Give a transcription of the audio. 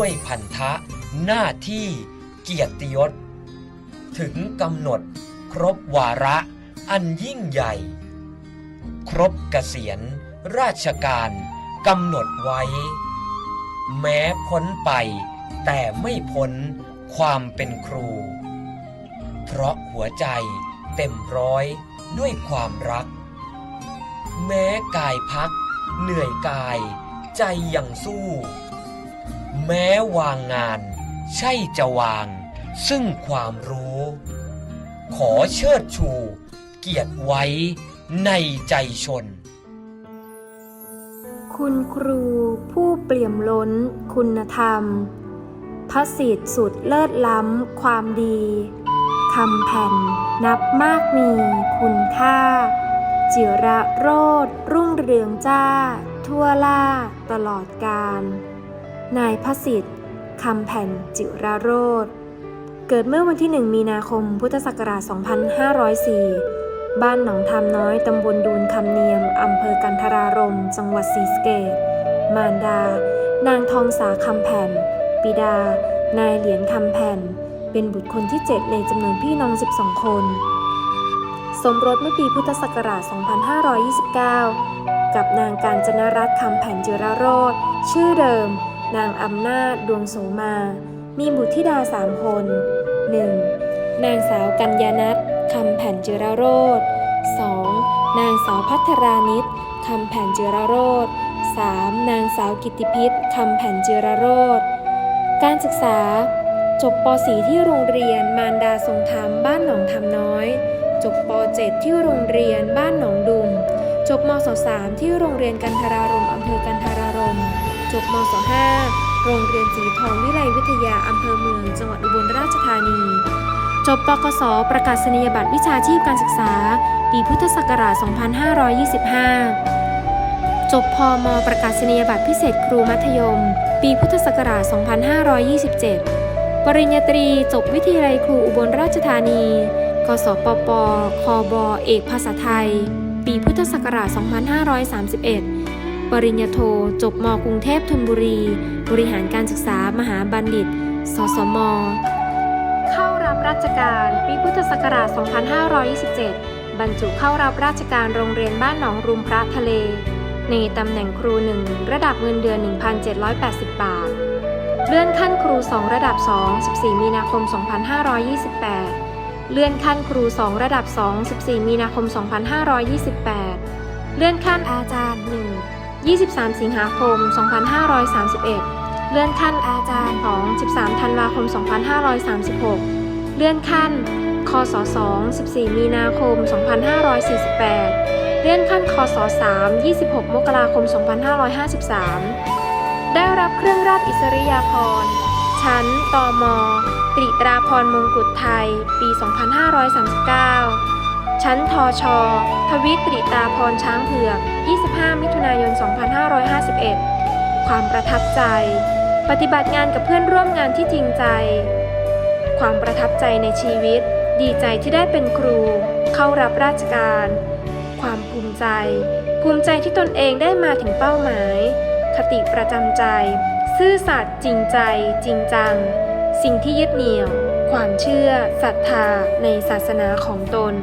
ด้วยพันธะหน้าที่เกียรติยศ ถึงกำหนดครบวาระอันยิ่งใหญ่ ครบเกษียณราชการกำหนดไว้ แม้พ้นไปแต่ไม่พ้นความเป็นครู เพราะหัวใจเต็มร้อยด้วยความรัก แม้กายพัก เหนื่อยกาย ใจยังสู้ แม้วางงาน ใช่จะวาง ซึ่งความรู้ ขอเชิดชู เกียรติไว้ในใจชน คุณครูผู้เปี่ยมล้นคุณธรรม พระสิทธิ์สุดเลิศล้ำความดีคำแผ่นนับมากมีคุณค่า จิระโรดรุ่งเรืองจ้า ทั่วล่าตลอดกาล นายพระสิทธิ์คำแผ่นจิระโรดเกิดเมื่อวันที่ 1 มีนาคม พุทธศักราช 2504 บ้านหนองทามน้อยตำบลดูนคำเนียมอำเภอกันทรารม จังหวัดศรีสะเกษมารดา นางทองสาคำแผ่น ปิดา นายเหรียญคำแผ่น เป็นบุตรคนที่ 7 ในจำนวนพี่น้อง 12 คน สมรสเมื่อปีพุทธศักราช 2529 กับนางการจนรัตน์คำแผ่นจิรโรธชื่อเดิม นางอำนาจดวงโสมา มีบุตรธิดาสามคน 1. นางสาวกัญญานัทคำแผ่นเจรโรธ 2. นางสาวพัทรานิตคำแผ่นเจรโรธ 3. นางสาวกิตติพิษคำแผ่นเจรโรธ การศึกษา จบป .4 ที่โรงเรียนมารดาทรงธรรมบ้านหนองธรรมน้อย จบป .7 ที่โรงเรียนบ้านหนองดุม จบมศ .3 ที่โรงเรียนกันทรารมอำเภอกันทรารม จบมศ .5 โรงเรียนสีทองวิไลวิทยาอำเภอเมือง จังหวัดอุบลราชธานี จบปกสประกาศนียบัตรวิชาชีพการศึกษา ปีพุทธศักราช 2525 จบพมประกาศนียบัตรพิเศษครูมัธยม ปีพุทธศักราช 2527 ปริญญาตรีจบวิทยาลัยครูอุบลราชธานีกสปปคบเอกภาษาไทย ปีพุทธศักราช 2531 ปริญญาโท จบมกรุงเทพธนบุรี บริหารการศึกษามหาบัณฑิต สสม เข้ารับราชการปีพุทธศักราช 2527 บรรจุเข้ารับราชการโรงเรียนบ้านหนองรุมพระทะเล ในตำแหน่งครูหนึ่งระดับเงินเดือน 1,780 บาท เลื่อนขั้นครู 2 ระดับ 2 14 มีนาคม 2528 เลื่อนขั้นครู 2 ระดับ 2 14 มีนาคม 2528 เลื่อนขั้นอาจารย์ 1 23 สิงหาคม 2531 เลื่อนขั้นอาจารย์ของ 13 ธันวาคม 2536 เลื่อนขั้น คศ2 14 มีนาคม 2548 เลื่อนขั้น คศ3 26 มกราคม 2553 ได้รับเครื่องราชอิสริยาภรณ์ชั้นตอมตรีตราพรมงกุฎไทย ปี 2539 ชั้นทชทวิตรีตาพรช้างเผือก 25 มิถุนายน 2551 ความประทับใจ ปฏิบัติงานกับเพื่อนร่วมงานที่จริงใจ ความประทับใจในชีวิต ดีใจที่ได้เป็นครู เข้ารับราชการ ความภูมิใจ ภูมิใจที่ตนเองได้มาถึงเป้าหมาย คติประจำใจ ซื่อสัตย์จริงใจ จริงจัง สิ่งที่ยึดเหนี่ยว ความเชื่อศรัทธาในศาสนาของตน